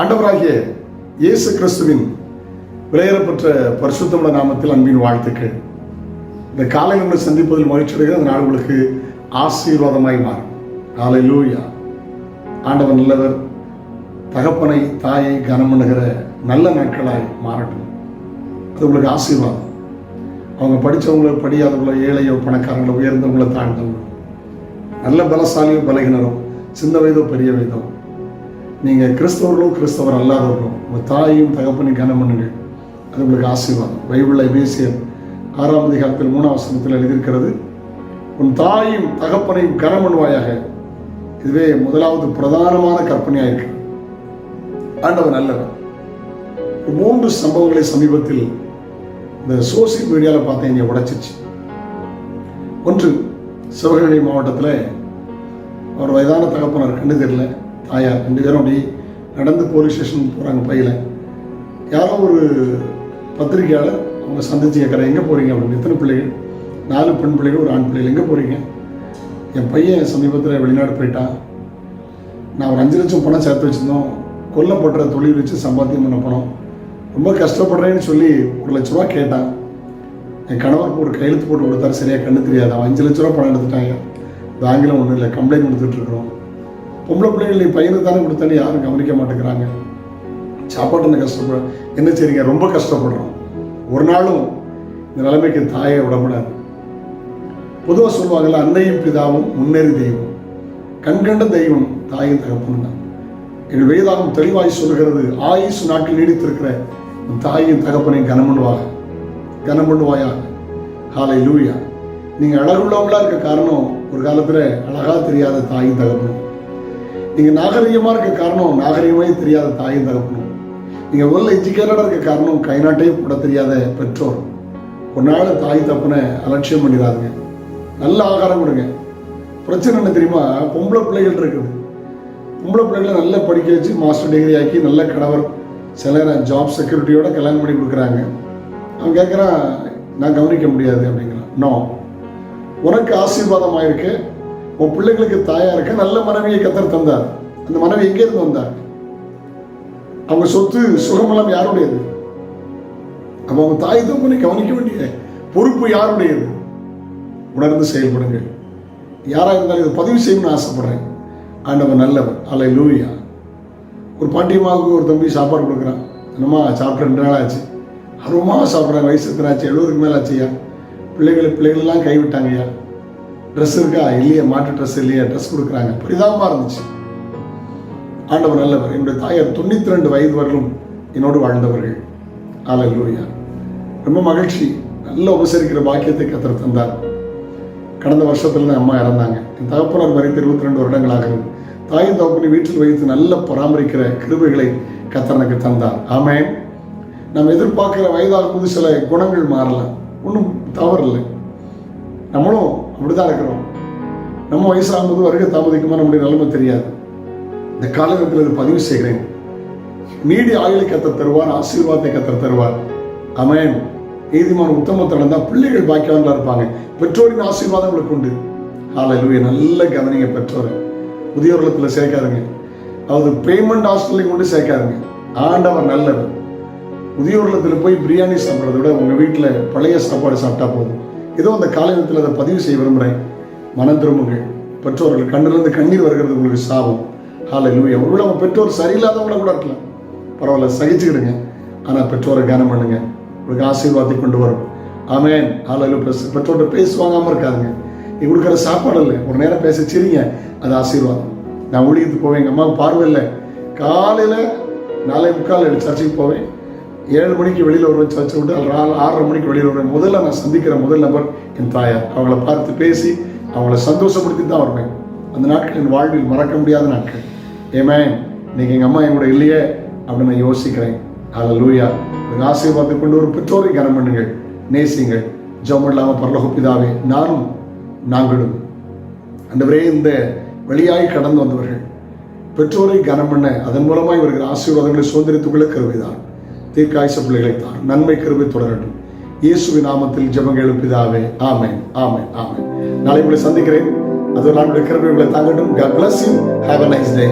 ஆண்டவராகிய இயேசு கிறிஸ்துவின் விலையேறப்பெற்ற பரிசுத்தமுள்ள நாமத்தில் அன்பின் வாழ்த்துக்கள். இந்த காலை நம்மளை சந்திப்பதில் மகிழ்ச்சி அந்த நாள் உங்களுக்கு ஆசீர்வாதமாய் மாறும். காலை லூயா ஆண்டவன் நல்லவர். தகப்பனை தாயை கனம் பண்ணுகிற நல்ல நாட்களாய் மாறட்டும். அது உங்களுக்கு ஆசீர்வாதம். அவங்க படித்தவங்கள படியாதவங்கள ஏழையோ பணக்காரங்களோ உயர்ந்தவங்களோ தாழ்ந்தவங்களோ நல்ல பலசாலியோ பலகினரோ சின்ன வயதோ பெரிய வயதோ நீங்கள் கிறிஸ்தவர்களும் கிறிஸ்தவர் அல்லாதவர்களும் உங்கள் தாயையும் தகப்பனையும் கனம் பண்ணுங்கள். அது உங்களுக்கு ஆசீர்வாதம். பைபிளில் எபேசியர் ஆறாம் அதிகாரத்தில் மூணாம் வசனத்தில் எழுதியிருக்கிறது உன் தாயும் தகப்பனையும் கனம் பண்ணுவாயாக. இதுவே முதலாவது பிரதானமான கற்பனையாக இருக்கு. ஆண்டவர் நல்லவர். மூன்று சம்பவங்களை சமீபத்தில் இந்த சோசியல் மீடியாவில் பார்த்தேன் இங்கே உடைச்சிச்சு ஒன்று சிவகங்கை மாவட்டத்தில் அவர் வயதான தகப்பனர் கண்டு தெரியல. தாயார் ரெண்டு பேரும் அப்படி நடந்து போலீஸ் ஸ்டேஷன் போகிறாங்க பையில. யாரோ ஒரு பத்திரிகையாளர் அவங்க சந்திச்சு கேட்குறேன் எங்கே போகிறீங்க அப்படின்னு. எத்தனை பிள்ளைகள்? நாலு பெண் பிள்ளைகள் ஒரு ஆண் பிள்ளைகள். எங்கே போகிறீங்க என் பையன் சமீபத்தில் வெளிநாடு போயிட்டான். நான் ஒரு அஞ்சு லட்சம் பணம் சேர்த்து வச்சுருந்தோம். கொல்லப்படுற தொழில் வச்சு சம்பாத்தியம் பண்ண பணம் ரொம்ப கஷ்டப்படுறேன்னு சொல்லி ஒரு லட்ச ரூபா கேட்டான். என் கணவருக்கு ஒரு கையெழுத்து போட்டு கொடுத்தாரு. சரியாக கண்ணு தெரியாது. அவன் அஞ்சு லட்ச ரூபா பணம் எடுத்துட்டாங்க பேங்கில் ஒன்றும் இல்லை. கம்ப்ளைண்ட் கொடுத்துட்ருக்குறோம் பொம்பளை பிள்ளைகள் நீ பையனுக்கு தானே கொடுத்தாலும் யாரும் கவனிக்க மாட்டேங்கிறாங்க. சாப்பாட்டுன்னு கஷ்டப்பட என்ன செய்றீங்க? ரொம்ப கஷ்டப்படுறோம். ஒரு நாளும் இந்த நிலைமைக்கு தாயை விடக்கூடாது பொதுவாக சொல்லுவாங்கல்ல அன்னையும் பிதாவும் முன்னேறி தெய்வம். கண்கண்ட தெய்வம் தாயும் தகப்பனும் தான். எங்கள் வேதாகம் தெளிவாய் சொல்கிறது ஆயுசு நாட்டில் நீடித்திருக்கிற தாயும் தகப்பனையும் கனம் பண்ணுவாங்க கனம் பண்ணுவாயா காலை லூயா நீங்கள் அழகுள்ளவங்களா இருக்க காரணம் ஒரு காலத்தில் அழகாக தெரியாத தாயும் தகப்பனும். நீங்கள் நாகரிகமாக இருக்க காரணம் நாகரிகமே தெரியாத தாயும் தகப்பனும் நீங்கள் வெல் எஜுகேட்டடாக இருக்க காரணம் கை நாட்டையும் போட தெரியாத பெற்றோர். ஒரு நாள் தாய் தப்புனை அலட்சியம் பண்ணிடாதுங்க. நல்ல ஆகாரம் கொடுங்க. பிரச்சனை என்ன தெரியுமா? பொம்பளை பிள்ளைகள் இருக்குது. பொம்பளை பிள்ளைகளை நல்லா படிக்க வச்சு மாஸ்டர் டிகிரி ஆக்கி நல்ல கணவர் சில ஜாப் செக்யூரிட்டியோட கல்யாணம் பண்ணி கொடுக்குறாங்க. அவன் கேட்குறான் நான் கவனிக்க முடியாது அப்படிங்கிறான். நோ உனக்கு ஆசீர்வாதமாக இருக்கு உன் பிள்ளைகளுக்கு தாயா இருக்க நல்ல மனைவியை கத்தர் தந்தார். அந்த மனைவி எங்கேருந்து வந்தார்? அவங்க சொத்து சுகமெல்லாம் யாருடையது? அப்போ அவங்க தாய் தம்பனை கவனிக்க வேண்டிய பொறுப்பு யாருடையது? உணர்ந்து செயல்படுங்கள். யாராக இருந்தாலும் இதை பதிவு செய்யணும்னு ஆசைப்படுறேன். ஆண்டவன் நல்லவன் அலை லூயா ஒரு பாட்டியமாவுக்கு ஒரு தம்பி சாப்பாடு கொடுக்குறான். என்னம்மா சாப்பிட்டு ரெண்டு நாள் ஆச்சு. ஆர்வமாக சாப்பிட்றேன் வயசு எத்தனை ஆச்சு? எழுபதுக்கு மேலே ஆச்சுயா? பிள்ளைகள் பிள்ளைகளெல்லாம் கைவிட்டாங்கய்யா. ட்ரெஸ் இருக்கா? இல்லையே. மாட்டு ட்ரெஸ் இல்லையே. ட்ரெஸ் கொடுக்குறாங்க. பரிதாபமாக இருந்துச்சு. ஆண்டவர் நல்லவர். என்னுடைய தாயார் தொண்ணூற்றி ரெண்டு வயது வரலும் என்னோடு வாழ்ந்தவர்கள். ஆலை லூரியா ரொம்ப மகிழ்ச்சி. நல்ல உபசரிக்கிற பாக்கியத்தை கத்தர் தந்தார். கடந்த வருஷத்துல தான் அம்மா இறந்தாங்க. என் தகப்பனார் மறைத்து இருபத்தி ரெண்டு வருடங்களாக தாயின் தகப்பனை வீட்டில் வைத்து நல்ல பராமரிக்கிற கிருபைகளை கத்தர் தந்தார். ஆமே நம்ம எதிர்பார்க்கிற வயதாகும் போது சில குணங்கள் மாறலாம். ஒன்றும் தவறில்லை. நம்மளும் அப்படிதான் இருக்கிறோம்? நம்ம வயசாகும்போது வருகை தாமதிக்குமா நம்முடைய நிலைமை தெரியாது. இந்த காலகட்டத்தில் இது பதிவு செய்கிறேன். நீடி ஆயுளை கத்த தருவார் ஆசீர்வாதத்தை கத்த தருவார். அமேன் நீதிமான உத்தமத்தில் இருந்தால் பிள்ளைகள் பாக்கியவான்களா இருப்பாங்க. பெற்றோரின் ஆசீர்வாதம் உங்களுக்கு உண்டு. ஹாலையிலுய நல்ல கவனிங்க பெற்றோர். முதியோர்லத்தில் சேர்க்காதுங்க. அதாவது பேமெண்ட் ஹாஸ்டல்லையும் கொண்டு சேர்க்காதுங்க. ஆண்டவர் நல்லவர். முதியோர்லத்தில் போய் பிரியாணி சாப்பிட்றத விட உங்கள் வீட்டில் பழைய சாப்பாடு சாப்பிட்டா போதும். ஏதோ அந்த காலத்தில் அதை பதிவு செய்ய விரும்புகிறேன். மனம் திரும்புங்கள். பெற்றோர்கள் கண்ணிலிருந்து கண்ணீர் வருகிறது உங்களுக்கு சாபம். ஹால லூயா ஒருவேளை அவங்க பெற்றோர் சரியில்லாதவங்கள கூட இருக்கலாம். பரவாயில்ல சகிச்சுக்கிடுங்க. ஆனால் பெற்றோரை கனம் பண்ணுங்க. உங்களுக்கு ஆசீர்வாதத்தை கொண்டு வரும். ஆமேன். ஹாலையில் பெற்றோர்கிட்ட பேசுவாங்காமல் இருக்காதுங்க. நீ கொடுக்குற சாப்பாடு இல்லை. ஒரு நேரம் பேச சிரிங்க. அது ஆசீர்வாதம். நான் ஊழியத்துக்கு போவேன். எங்கள் அம்மாவுக்கு பார்வையில்லை காலையில் நாலே முக்கால் சர்ச்சைக்கு போவேன். ஏழு மணிக்கு வெளியில் வருவேன் சர்ச்சை விட்டு ஆறு ஆறரை மணிக்கு வெளியில் வருவேன் முதல்ல நான் சந்திக்கிற முதல் நபர் என் தாயார். அவங்கள பார்த்து பேசி அவங்கள சந்தோஷப்படுத்தி தான் வருவேன். அந்த நாட்கள் என் வாழ்வில் மறக்க முடியாத நாட்கள். ஏமே இன்னைக்கு எங்கள் அம்மா என் கூட இல்லையே அப்படின்னு நான் யோசிக்கிறேன். அதில் லூயா உங்கள் ஆசீர்வாதத்தை கொண்டு ஒரு பெற்றோரை கனம் பண்ணுங்கள். நேசிங்கள். ஜெபம் இல்லாமல் பரலோக நானும் நாங்களும். அந்தவரே இந்த வழியாய் கடந்து வந்தவர்கள் பெற்றோரை கனம் பண்ண அதன் மூலமாக இவர்கள் ஆசீர்வாதங்களை சுதந்திரத்துக்குள்ளே கருவிதான் தீர்க்காய்ச்ச பிள்ளைகளை தான். நன்மை கருவை தொடரட்டும். இயேசுவி நாமத்தில் ஜெபங்கள் எழுப்பிதாவே ஆமென் ஆமென் ஆமென். நாளை உங்களை சந்திக்கிறேன். அது நான் கிருபை உங்களை தாங்கட்டும். God bless you. டே.